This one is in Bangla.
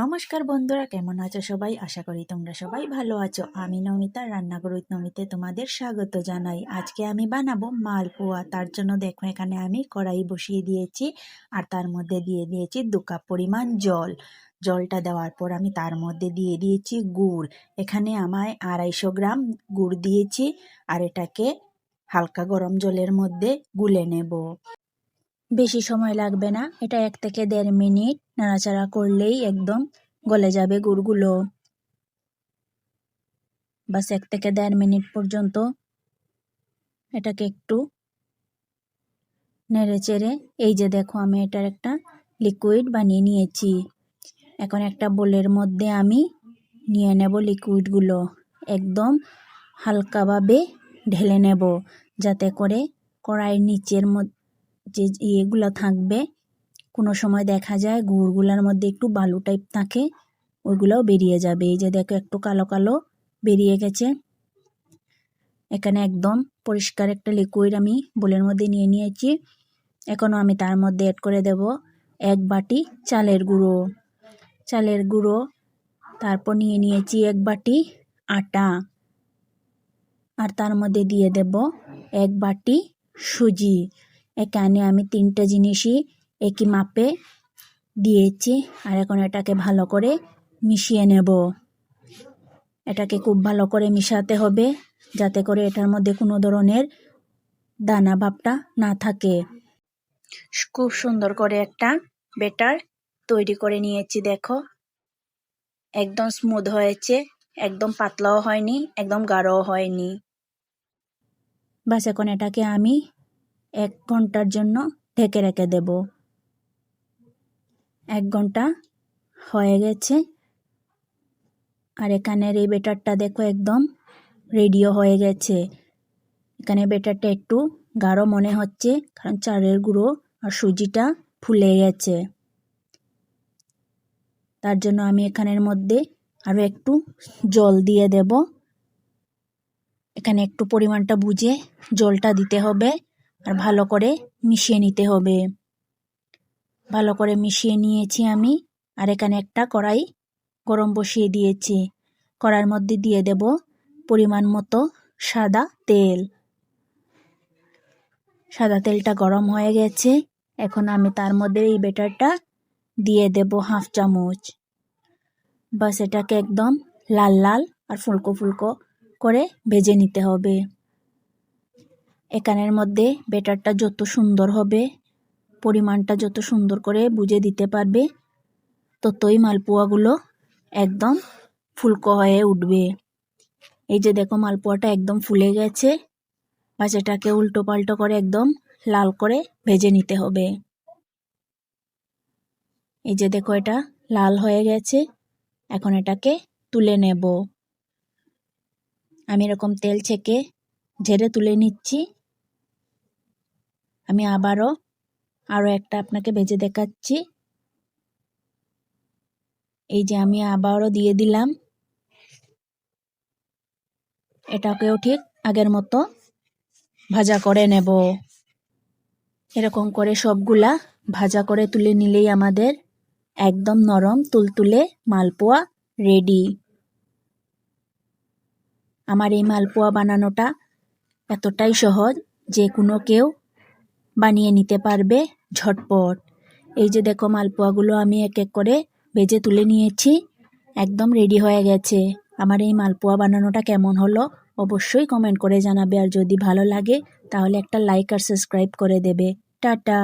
নমস্কার বন্ধুরা, কেমন আছো সবাই? আশা করি তোমরা সবাই ভালো আছো। আমি নমিতা, রান্নাঘর উইথ নমিতে তোমাদের স্বাগত জানাই। আজকে আমি বানাবো মালপোয়া তার জন্য দেখো, এখানে আমি কড়াই বসিয়ে দিয়েছি আর তার মধ্যে দিয়ে দিয়েছি দু কাপ পরিমাণ জল। জলটা দেওয়ার পর আমি তার মধ্যে দিয়ে দিয়েছি গুড়। এখানে আমায় আড়াইশো গ্রাম গুড় দিয়েছি আর এটাকে হালকা গরম জলের মধ্যে গুলে নেব। বেশি সময় লাগবে না। এটা এক থেকে দেড় মিনিট নাড়াচাড়া করলেই একদম গলে যাবে গুড়গুলো। বাস এক থেকে দেড় মিনিট পর্যন্ত এটাকে একটু নেড়ে চেড়ে, এই যে দেখো আমি এটার একটা লিকুইড বানিয়ে নিয়েছি। এখন একটা বোলের মধ্যে আমি নিয়ে নেব লিকুইডগুলো একদম হালকাভাবে ঢেলে নেব যাতে করে কড়াইয়ের নিচের মধ্যে যে ইয়েগুলো থাকবে, কোনো সময় দেখা যায় গুড়গুলোর মধ্যে একটু বালু টাইপ থাকে, ওইগুলোও বেরিয়ে যাবে। এই যে দেখো একটু কালো কালো বেরিয়ে গেছে। এখানে একদম পরিষ্কার একটা লিকুইড আমি বোলের মধ্যে নিয়ে নিয়েছি। এখনও আমি তার মধ্যে অ্যাড করে দেব এক বাটি চালের গুঁড়ো। চালের গুঁড়ো, তারপর নিয়ে নিয়েছি এক বাটি আটা। আর তার মধ্যে দিয়ে দেব এক বাটি সুজি। এখানে আমি তিনটে জিনিসই একই মাপে দিয়েছি আর এখন এটাকে ভালো করে মিশিয়ে নেব। এটাকে খুব ভালো করে মিশাতে হবে যাতে করে এটার মধ্যে কোনো ধরনের দানা ভাবটা না থাকে। খুব সুন্দর করে একটা বেটার তৈরি করে নিয়েছি, দেখো। একদম স্মুথ হয়েছে, একদম পাতলাও হয়নি, একদম গাঢ়ও হয়নি। বাস এখন এটাকে আমি এক ঘণ্টার জন্য ঢেকে রেখে দেব। এক ঘণ্টা হয়ে গেছে। আর এখানের এই বেটারটা দেখো একদম রেডিও হয়ে গেছে। এখানে বেটারটা একটু গাঢ় মনে হচ্ছে, কারণ চালের গুঁড়ো আর সুজিটা ফুলে গেছে। তার জন্য আমি এখানের মধ্যে আরও একটু জল দিয়ে দেব। এখানে একটু পরিমাণটা বুঝে জলটা দিতে হবে। আর ভালো করে মিশিয়ে নিতে হবে। ভালো করে মিশিয়ে নিয়েছি আমি আর এখানে একটা কড়াই গরম বসিয়ে দিয়েছি। কড়ার মধ্যে দিয়ে দেব পরিমাণ মতো সাদা তেল। সাদা তেলটা গরম হয়ে গেছে। এখন আমি তার মধ্যে এই বেটারটা দিয়ে দেব হাফ চামচ। বাস এটাকে একদম লাল লাল আর ফুলকো ফুলকো করে ভেজে নিতে হবে। এখানের মধ্যে বেটারটা যত সুন্দর হবে, পরিমাণটা যত সুন্দর করে বুঝে দিতে পারবে, ততই মালপোয়াগুলো একদম ফুলকো হয়ে উঠবে। এই যে দেখো মালপোয়াটা একদম ফুলে গেছে, বাস এটাকে উল্টো পাল্টো করে একদম লাল করে ভেজে নিতে হবে। এই যে দেখো এটা লাল হয়ে গেছে, এখন এটাকে তুলে নেব। আমি এরকম তেল ছেঁকে ঝেড়ে তুলে নিচ্ছি। আমি আবারও আরও একটা আপনাকে ভেজে দেখাচ্ছি। এই যে আমি আবারও দিয়ে দিলাম। এটাকেও ঠিক আগের মতো ভাজা করে নেব। এরকম করে সবগুলা ভাজা করে তুলে নিলেই আমাদের একদম নরম তুলতুলে মালপোয়া রেডি। আমার এই মালপোয়া বানানোটা এতটাই সহজ যে কোনো কেউ বানিয়ে নিতে পারবে ঝটপট। এই যে দেখো মালপোয়াগুলো আমি এক এক করে ভেজে তুলে নিয়েছি, একদম রেডি হয়ে গেছে। আমার এই মালপোয়া বানানোটা কেমন হলো অবশ্যই কমেন্ট করে জানাবে, আর যদি ভালো লাগে তাহলে একটা লাইক আর সাবস্ক্রাইব করে দেবে। টাটা!